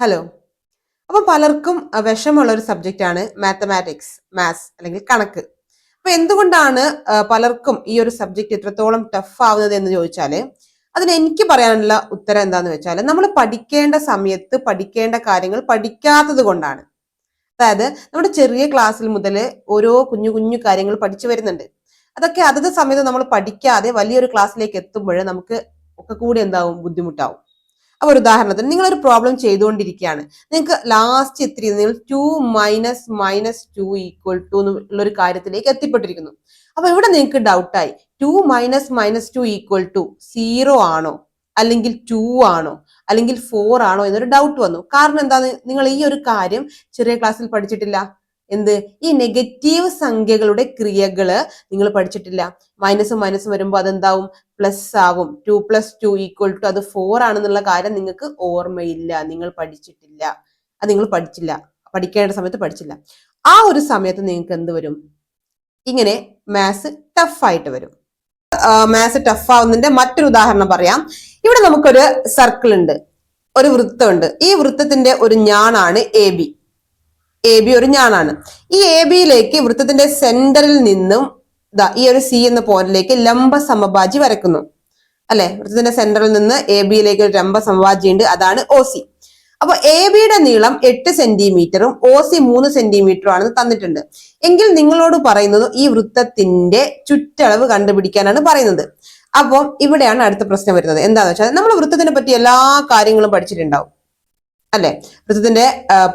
Hello അപ്പം പലർക്കും വിഷമുള്ള ഒരു സബ്ജക്റ്റ് ആണ് മാത്തമാറ്റിക്സ് മാത്സ് അല്ലെങ്കിൽ കണക്ക്. അപ്പൊ എന്തുകൊണ്ടാണ് പലർക്കും ഈ ഒരു സബ്ജക്റ്റ് ഇത്രത്തോളം ടഫ് ആവുന്നത് എന്ന് ചോദിച്ചാൽ അതിന് എനിക്ക് പറയാനുള്ള ഉത്തരം എന്താന്ന് വെച്ചാൽ നമ്മൾ പഠിക്കേണ്ട സമയത്ത് പഠിക്കേണ്ട കാര്യങ്ങൾ പഠിക്കാത്തത് കൊണ്ടാണ്. അതായത് നമ്മുടെ ചെറിയ ക്ലാസ്സിൽ മുതൽ ഓരോ കുഞ്ഞു കുഞ്ഞു കാര്യങ്ങൾ പഠിച്ചു വരുന്നുണ്ട്. അതൊക്കെ അതത് സമയത്ത് നമ്മൾ പഠിക്കാതെ വലിയൊരു ക്ലാസ്സിലേക്ക് എത്തുമ്പോൾ നമുക്ക് ഒക്കെ കൂടി എന്താവും? ബുദ്ധിമുട്ടാവും. അപ്പൊ ഒരു ഉദാഹരണത്തിന് നിങ്ങൾ ഒരു പ്രോബ്ലം ചെയ്തുകൊണ്ടിരിക്കുകയാണ്. നിങ്ങൾക്ക് ലാസ്റ്റ് എത്തി നിങ്ങൾ two minus minus two equal to എന്നുള്ള ഒരു കാര്യത്തിലേക്ക് എത്തിപ്പെട്ടിരിക്കുന്നു. അപ്പൊ ഇവിടെ നിങ്ങൾക്ക് ഡൗട്ടായി two minus minus two equal to zero ആണോ? അല്ലെങ്കിൽ ടു ആണോ? അല്ലെങ്കിൽ ഫോർ ആണോ എന്നൊരു ഡൗട്ട് വന്നു. കാരണം എന്താണ് നിങ്ങൾ ഈ ഒരു കാര്യം ചെറിയ ക്ലാസ്സിൽ പഠിച്ചിട്ടില്ല. എന്ത്? ഈ നെഗറ്റീവ് സംഖ്യകളുടെ ക്രിയകൾ നിങ്ങൾ പഠിച്ചിട്ടില്ല. മൈനസും മൈനസും വരുമ്പോൾ അതെന്താവും? പ്ലസ് ആവും. Two plus two equal to അത് ഫോർ ആണെന്നുള്ള കാര്യം നിങ്ങൾക്ക് ഓർമ്മയില്ല. നിങ്ങൾ പഠിച്ചിട്ടില്ല. അത് നിങ്ങൾ പഠിച്ചില്ല. പഠിക്കേണ്ട സമയത്ത് പഠിച്ചില്ല. ആ ഒരു സമയത്ത് നിങ്ങൾക്ക് എന്ത് വരും? ഇങ്ങനെ മാത്സ് ടഫായിട്ട് വരും. മാത്സ് ടഫ് ആവുന്നതിന്റെ മറ്റൊരു ഉദാഹരണം പറയാം. ഇവിടെ നമുക്കൊരു സർക്കിൾ ഉണ്ട്. ഒരു വൃത്തമുണ്ട് ഈ വൃത്തത്തിന്റെ ഒരു ഞാനാണ് എ ബി എ ബി ഒരു ഞാനാണ്. ഈ എ ബിയിലേക്ക് വൃത്തത്തിന്റെ സെന്ററിൽ നിന്നും ദാ ഈ ഒരു സി എന്ന പോയിന്റിലേക്ക് ലംബ സമഭാജി വരക്കുന്നു അല്ലെ? വൃത്തത്തിന്റെ സെന്ററിൽ നിന്ന് എ ബിയിലേക്ക് ഒരു ലംബ സമഭാജി ഉണ്ട്. അതാണ് ഒ സി അപ്പൊ എ ബിയുടെ നീളം എട്ട് സെന്റിമീറ്ററും ഒ സി മൂന്ന് സെന്റിമീറ്ററും ആണെന്ന് തന്നിട്ടുണ്ട്. എങ്കിൽ നിങ്ങളോട് പറയുന്നത് ഈ വൃത്തത്തിന്റെ ചുറ്റളവ് കണ്ടുപിടിക്കാനാണ് പറയുന്നത്. അപ്പം ഇവിടെയാണ് അടുത്ത പ്രശ്നം വരുന്നത്. എന്താണെന്ന് വെച്ചാൽ നമ്മൾ വൃത്തത്തിനെ പറ്റി എല്ലാ കാര്യങ്ങളും പഠിച്ചിട്ടുണ്ടാവും. അല്ലെ? വൃത്തത്തിന്റെ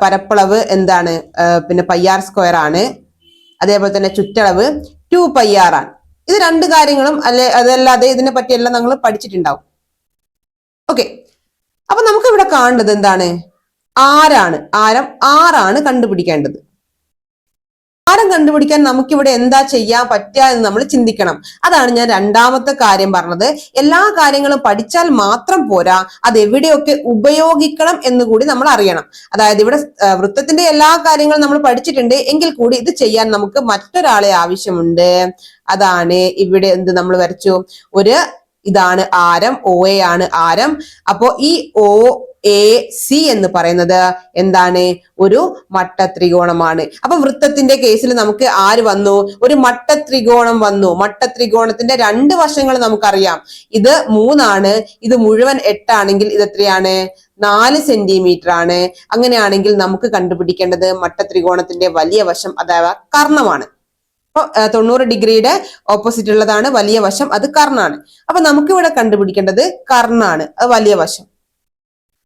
പരപ്പളവ് എന്താണ്? പിന്നെ പയ്യാർ സ്ക്വയർ ആണ്. അതേപോലെ തന്നെ ചുറ്റളവ് ടു പയ്യാർ ആണ്. ഇത് രണ്ട് കാര്യങ്ങളും അല്ലെ അതല്ലാതെ ഇതിനെ പറ്റിയെല്ലാം നമ്മൾ പഠിച്ചിട്ടുണ്ടാവും. ഓക്കെ അപ്പൊ നമുക്ക് ഇവിടെ കാണേണ്ടത് എന്താണ്? ആരാണ്? ആരം ആറാണ് കണ്ടുപിടിക്കേണ്ടത്. ആരം കണ്ടുപിടിക്കാൻ നമുക്കിവിടെ എന്താ ചെയ്യാൻ പറ്റുക എന്ന് നമ്മൾ ചിന്തിക്കണം. അതാണ് ഞാൻ രണ്ടാമത്തെ കാര്യം പറഞ്ഞത്. എല്ലാ കാര്യങ്ങളും പഠിച്ചാൽ മാത്രം പോരാ. അത് എവിടെയൊക്കെ ഉപയോഗിക്കണം എന്ന് കൂടി നമ്മൾ അറിയണം. അതായത് ഇവിടെ വൃത്തത്തിന്റെ എല്ലാ കാര്യങ്ങളും നമ്മൾ പഠിച്ചിട്ടുണ്ട്. എങ്കിൽ കൂടി ഇത് ചെയ്യാൻ നമുക്ക് മറ്റൊരാളെ ആവശ്യമുണ്ട്. അതാണ് ഇവിടെ എന്ത് നമ്മൾ വരച്ചു? ഒരു ഇതാണ് ആരം ഒ എ ആണ് ആരം. അപ്പോ ഈ ഒ എ സി എന്ന് പറയുന്നത് എന്താണ്? ഒരു മട്ട ത്രികോണമാണ് അപ്പൊ വൃത്തത്തിന്റെ കേസിൽ നമുക്ക് ആര് വന്നു? ഒരു മട്ട ത്രികോണം വന്നു. മട്ട ത്രികോണത്തിന്റെ രണ്ട് വശങ്ങൾ നമുക്കറിയാം. ഇത് മൂന്നാണ് ഇത് മുഴുവൻ എട്ടാണെങ്കിൽ ഇത് എത്രയാണ്? നാല് സെന്റിമീറ്റർ ആണ്. അങ്ങനെയാണെങ്കിൽ നമുക്ക് കണ്ടുപിടിക്കേണ്ടത് മട്ട ത്രികോണത്തിന്റെ വലിയ വശം അഥവാ കർണമാണ്. അപ്പൊ തൊണ്ണൂറ് ഡിഗ്രിയുടെ ഓപ്പോസിറ്റ് ഉള്ളതാണ് വലിയ വശം അത് കർണാണ്. അപ്പൊ നമുക്കിവിടെ കണ്ടുപിടിക്കേണ്ടത് കർണാണ് അത് വലിയ വശം.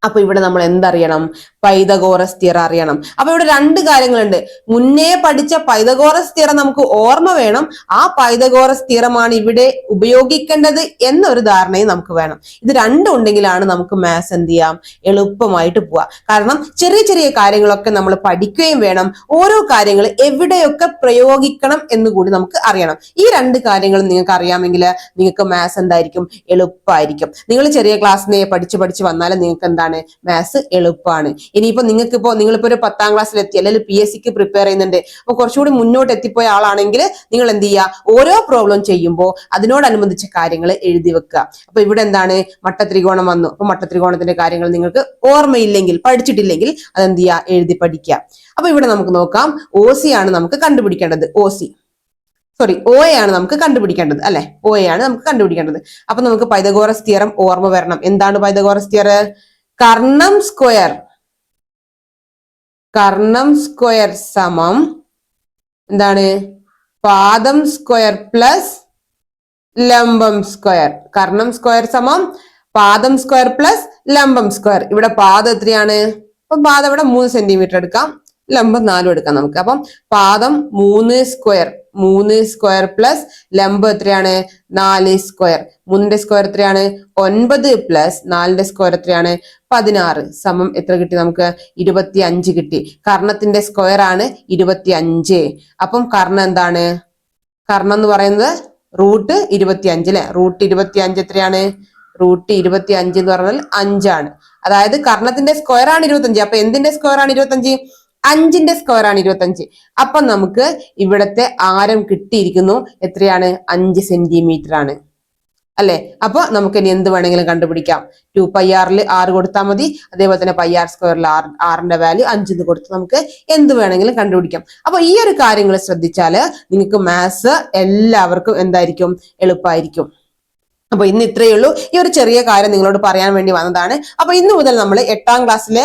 അപ്പൊ ഇവിടെ നമ്മൾ എന്തറിയണം? പൈതഗോറസ് തിയറ അറിയണം. അപ്പൊ ഇവിടെ രണ്ട് കാര്യങ്ങളുണ്ട്. മുന്നേ പഠിച്ച പൈതഗോറസ് തിയറ നമുക്ക് ഓർമ്മ വേണം. ആ പൈതഗോറസ് തിയറമാണ് ഇവിടെ ഉപയോഗിക്കേണ്ടത് എന്നൊരു ധാരണയും നമുക്ക് വേണം. ഇത് രണ്ടും ഉണ്ടെങ്കിലാണ് നമുക്ക് മാത്സ് എന്ത് ചെയ്യാം? എളുപ്പമായിട്ട് പോവാം. കാരണം ചെറിയ ചെറിയ കാര്യങ്ങളൊക്കെ നമ്മൾ പഠിക്കുകയും വേണം. ഓരോ കാര്യങ്ങൾ എവിടെയൊക്കെ പ്രയോഗിക്കണം എന്ന് കൂടി നമുക്ക് അറിയണം. ഈ രണ്ട് കാര്യങ്ങൾ നിങ്ങൾക്ക് അറിയാമെങ്കിൽ നിങ്ങൾക്ക് മാത്സ് എന്തായിരിക്കും? എളുപ്പമായിരിക്കും നിങ്ങൾ ചെറിയ ക്ലാസ്സിനെ പഠിച്ച് പഠിച്ച് വന്നാലും നിങ്ങൾക്ക് എന്താണ് മാത്സ് എളുപ്പമാണ്. ഇനിയിപ്പോ നിങ്ങൾക്ക് ഇപ്പോ നിങ്ങളിപ്പോ ഒരു പത്താം ക്ലാസ്സിൽ എത്തി അല്ലെങ്കിൽ പി എസ് സിക്ക് പ്രിപ്പയർ ചെയ്യുന്നുണ്ട്. അപ്പൊ കുറച്ചുകൂടി മുന്നോട്ട് എത്തിപ്പോയ ആളാണെങ്കിൽ നിങ്ങൾ എന്ത് ചെയ്യുക? ഓരോ പ്രോബ്ലം ചെയ്യുമ്പോൾ അതിനോടനുബന്ധിച്ച കാര്യങ്ങൾ എഴുതി വെക്കുക. അപ്പൊ ഇവിടെ എന്താണ്? മട്ട ത്രികോണം വന്നു. അപ്പൊ മട്ടത്രികോണത്തിന്റെ കാര്യങ്ങൾ നിങ്ങൾക്ക് ഓർമ്മയില്ലെങ്കിൽ പഠിച്ചിട്ടില്ലെങ്കിൽ അതെന്ത് ചെയ്യുക? എഴുതി പഠിക്കുക. അപ്പൊ ഇവിടെ നമുക്ക് നോക്കാം. ഓ സി ആണ് നമുക്ക് കണ്ടുപിടിക്കേണ്ടത്. O C sorry O A ആണ് നമുക്ക് കണ്ടുപിടിക്കേണ്ടത്. അല്ലെ? ഒ എ ആണ് നമുക്ക് കണ്ടുപിടിക്കേണ്ടത്. അപ്പൊ നമുക്ക് പൈതഗോറസ് തിയറം ഓർമ്മ വരണം. എന്താണ് പൈതഗോറസ് തിയർ കർണം സ്ക്വയർ. കർണം സ്ക്വയർ സമം എന്താണ്? പാദം സ്ക്വയർ പ്ലസ് ലംബം സ്ക്വയർ. കർണം സ്ക്വയർ സമം പാദം സ്ക്വയർ പ്ലസ് ലംബം സ്ക്വയർ. ഇവിടെ പാദം എത്രയാണ്? അപ്പൊ പാദം ഇവിടെ മൂന്ന് സെന്റിമീറ്റർ എടുക്കാം. ലംബം നാലും എടുക്കാം നമുക്ക്. അപ്പം പാദം മൂന്ന് സ്ക്വയർ മൂന്ന് സ്ക്വയർ പ്ലസ് ലംബം എത്രയാണ്? നാല് സ്ക്വയർ. മൂന്നിന്റെ സ്ക്വയർ എത്രയാണ്? ഒൻപത് പ്ലസ് നാലിന്റെ സ്ക്വയർ എത്രയാണ്? പതിനാറ്. സമം എത്ര കിട്ടി നമുക്ക്? ഇരുപത്തി അഞ്ച് കിട്ടി. കർണത്തിന്റെ സ്ക്വയർ ആണ് ഇരുപത്തി അഞ്ച് അപ്പം കർണം എന്താണ്? കർണം എന്ന് പറയുന്നത് റൂട്ട് ഇരുപത്തി അഞ്ച് അല്ലെ? റൂട്ട് ഇരുപത്തി അഞ്ച് എത്രയാണ്? റൂട്ട് ഇരുപത്തി അഞ്ച് എന്ന് പറഞ്ഞാൽ അഞ്ചാണ്. അതായത് കർണത്തിന്റെ സ്ക്വയർ ആണ് ഇരുപത്തി അഞ്ച് അപ്പൊ എന്തിന്റെ സ്ക്വയർ ആണ് ഇരുപത്തി അഞ്ച് അഞ്ചിന്റെ സ്ക്വയർ ആണ് ഇരുപത്തി അഞ്ച് അപ്പൊ നമുക്ക് ഇവിടത്തെ ആരം കിട്ടിയിരിക്കുന്നു എത്രയാണ്? അഞ്ച് സെന്റിമീറ്റർ ആണ്. അല്ലെ? അപ്പൊ നമുക്ക് ഇനി എന്ത് വേണമെങ്കിലും കണ്ടുപിടിക്കാം. ടു പൈ ആറിൽ ആറ് കൊടുത്താൽ മതി. അതേപോലെ തന്നെ പൈ ആർ സ്ക്വയറിൽ ആർ ആറിന്റെ വാല്യൂ അഞ്ചെന്ന് കൊടുത്ത് നമുക്ക് എന്ത് വേണമെങ്കിലും കണ്ടുപിടിക്കാം. അപ്പൊ ഈ ഒരു കാര്യങ്ങൾ ശ്രദ്ധിച്ചാൽ നിങ്ങൾക്ക് മാത്സ് എല്ലാവർക്കും എന്തായിരിക്കും? എളുപ്പമായിരിക്കും അപ്പൊ ഇന്ന് ഇത്രയേ ഉള്ളൂ. ഈ ഒരു ചെറിയ കാര്യം നിങ്ങളോട് പറയാൻ വേണ്ടി വന്നതാണ്. അപ്പൊ ഇന്ന് മുതൽ നമ്മൾ എട്ടാം ക്ലാസ്സിലെ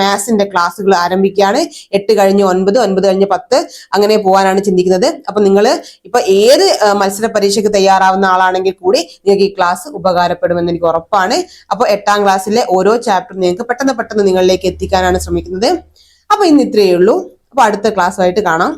മാത്സിന്റെ ക്ലാസ്സുകൾ ആരംഭിക്കുകയാണ്. എട്ട് കഴിഞ്ഞ് ഒൻപത് ഒൻപത് കഴിഞ്ഞ് പത്ത് അങ്ങനെ പോകാനാണ് ചിന്തിക്കുന്നത്. അപ്പൊ നിങ്ങൾ ഇപ്പൊ ഏത് മത്സര പരീക്ഷയ്ക്ക് തയ്യാറാവുന്ന ആളാണെങ്കിൽ കൂടി നിങ്ങൾക്ക് ഈ ക്ലാസ് ഉപകാരപ്പെടുമെന്ന് എനിക്ക് ഉറപ്പാണ്. അപ്പോൾ എട്ടാം ക്ലാസ്സിലെ ഓരോ ചാപ്റ്റർ നിങ്ങൾക്ക് പെട്ടെന്ന് പെട്ടെന്ന് നിങ്ങളിലേക്ക് എത്തിക്കാനാണ് ശ്രമിക്കുന്നത്. അപ്പൊ ഇന്ന് ഇത്രയേ ഉള്ളൂ. അപ്പൊ അടുത്ത ക്ലാസ്സുമായിട്ട് കാണാം.